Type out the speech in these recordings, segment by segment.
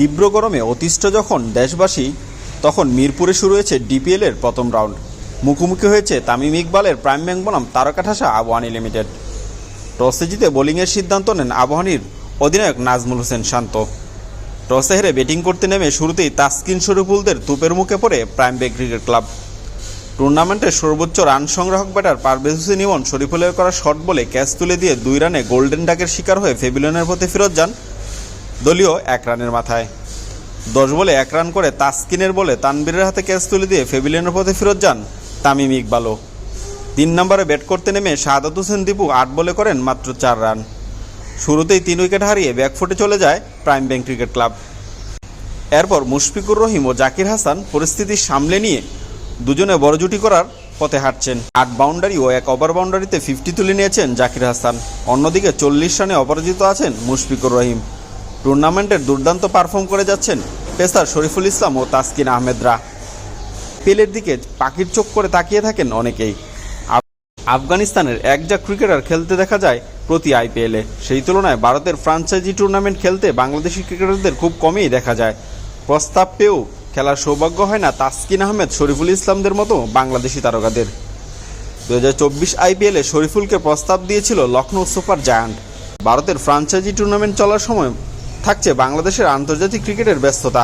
তীব্র গরমে অতিষ্ঠ যখন দেশবাসী, তখন মিরপুরে শুরু হয়েছে ডিপিএলের প্রথম রাউন্ড। মুখোমুখি হয়েছে তামিম ইকবালের প্রাইম ব্যাংক বনাম তারকাঠাসা আবহানী লিমিটেড। টসে জিতে বোলিংয়ের সিদ্ধান্ত নেন আবহানির অধিনায়ক নাজমুল হোসেন শান্ত। টসে হেরে ব্যাটিং করতে নেমে শুরুতেই তাসকিন শরীফুলদের তুপের মুখে পড়ে প্রাইম ব্যাংক ক্রিকেট ক্লাব। টুর্নামেন্টের সর্বোচ্চ রান সংগ্রাহক ব্যাটার পারভেজ হোসেন ইমন শরীফুলের করা শট বলে ক্যাচ তুলে দিয়ে দুই রানে গোল্ডেন ডাকের শিকার হয়ে ফেবিলিয়নের পথে ফেরত যান দলীয় এক রানের মাথায়। দশ বলে এক রান করে তাসকিনের বলে তানবীরের হাতে ক্যাচ তুলে দিয়ে ফেবিলিয়নের পথে ফেরত যান তামিম ইকবালও। তিন নম্বরে ব্যাট করতে নেমে শাহাদাত হোসেন দীপু আট বলে করেন মাত্র চার রান। শুরুতেই তিন উইকেট হারিয়ে ব্যাকফুটে চলে যায় প্রাইম ব্যাংক ক্রিকেট ক্লাব। এরপর মুশফিকুর রহিম ও জাকির হাসান পরিস্থিতি সামলে নিয়ে দুজনে বড় জুটি করার পথে হাঁটছেন। আট বাউন্ডারি ও এক ওভার বাউন্ডারিতে ফিফটি তুলে নিয়েছেন জাকির হাসান। অন্যদিকে চল্লিশ রানে অপরাজিত আছেন মুশফিকুর রহিম। টুর্নামেন্টের দুর্দান্ত পারফর্ম করে যাচ্ছেন পেসার শরীফুল ইসলাম ও তাসকিন আহমেদরা। পেলের দিকে পাখির চোখ করে তাকিয়ে থাকেন অনেকেই। আফ- আফগানিস্তানের একজা ক্রিকেটার খেলতে দেখা যায় প্রতি আইপিএলে সেই তুলনায় ভারতের ফ্রাঞ্চাইজি টুর্নামেন্ট খেলতে বাংলাদেশি ক্রিকেটারদের খুব কমই দেখা যায়। প্রস্তাব পেয়েও খেলার সৌভাগ্য হয় না তাসকিন আহমেদ, শরীফুল ইসলামদের মতো বাংলাদেশি তারকাদের। দু হাজার চব্বিশ আইপিএলে শরীফুলকে প্রস্তাব দিয়েছিল লখনৌ সুপার জায়ান্ট। ভারতের ফ্রাঞ্চাইজি টুর্নামেন্ট চলার সময় থাকছে বাংলাদেশের আন্তর্জাতিক ক্রিকেটের ব্যস্ততা।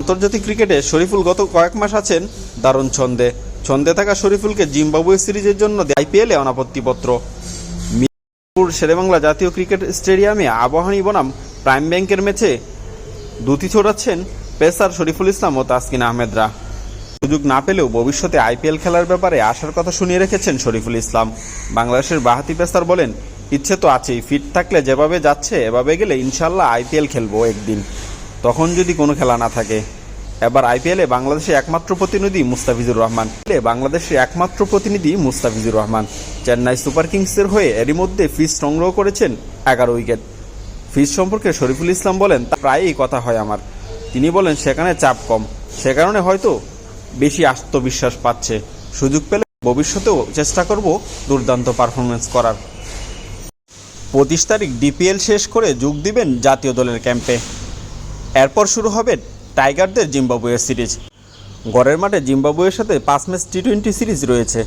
আন্তর্জাতিক ক্রিকেটে শরীফুল গত কয়েক মাস আছেন দারুণ ছন্দে। ছন্দে থাকা শরীফুলকে জিম্বাবুয়ে সিরিজের জন্য আইপিএলে অনাপত্তিপত্র। মিরপুর শেরেবাংলা জাতীয় ক্রিকেট স্টেডিয়ামে আবাহনী বনাম প্রাইম ব্যাংকের ম্যাচে দুটি ছোড়াচ্ছেন পেসার শরীফুল ইসলাম ও তাসকিন আহমেদরা। সুযোগ না পেলেও ভবিষ্যতে আইপিএল খেলার ব্যাপারে আসার কথা শুনিয়ে রেখেছেন শরীফুল ইসলাম। বাংলাদেশের বাহাতি পেসার বলেন ইচ্ছে তো আছেই ফিট থাকলে যেভাবে যাচ্ছে, এভাবে গেলে ইনশাল্লাহ আইপিএল খেলব একদিন। তখন যদি কোনো খেলা না থাকে, এবার আইপিএলে বাংলাদেশের একমাত্র প্রতিনিধি মুস্তাফিজুর রহমান। বাংলাদেশের একমাত্র প্রতিনিধি মুস্তাফিজুর রহমান। চেন্নাই সুপার কিংসের হয়ে এরই মধ্যে ফিস সংগ্রহ করেছেন এগারো উইকেট। ফিস সম্পর্কে শরীফুল ইসলাম বলেন প্রায়ই কথা হয় আমার। তিনি বলেন, সেখানে চাপ কম। সে কারণে হয়তো বেশি আত্মবিশ্বাস পাচ্ছে। সুযোগ পেলে ভবিষ্যতেও চেষ্টা করব দুর্দান্ত পারফরমেন্স করার। পঁচিশ তারিখ ডিপিএল শেষ করে যোগ দিবেন জাতীয় দলের ক্যাম্পে। এরপর শুরু হবে টাইগারদের জিম্বাবুয়ে সিরিজ। গড়ের মাঠে জিম্বাবুয়ের সাথে পাঁচ ম্যাচ টি টোয়েন্টি সিরিজ রয়েছে।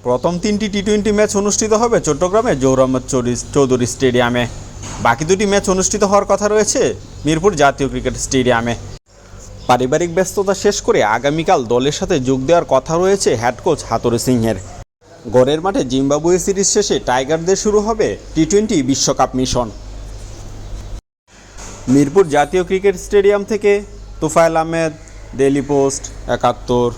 প্রথম তিনটি টি টোয়েন্টি ম্যাচ অনুষ্ঠিত হবে চট্টগ্রামে জৌরামত চৌধুরী স্টেডিয়ামে। বাকি দুটি ম্যাচ অনুষ্ঠিত হওয়ার কথা রয়েছে মিরপুর জাতীয় ক্রিকেট স্টেডিয়ামে। পারিবারিক ব্যস্ততা শেষ করে আগামীকাল দলের সাথে যোগ দেওয়ার কথা রয়েছে হেড কোচ হাতুরে সিংহের। গড়ের মাঠে জিম্বাবুয়ে সিরিজ শেষে টাইগারদের শুরু হবে টি টোয়েন্টি বিশ্বকাপ মিশন। মিরপুর জাতীয় ক্রিকেট স্টেডিয়াম থেকে তুফাইল আহমেদ ডেলি পোস্ট, একাত্তর।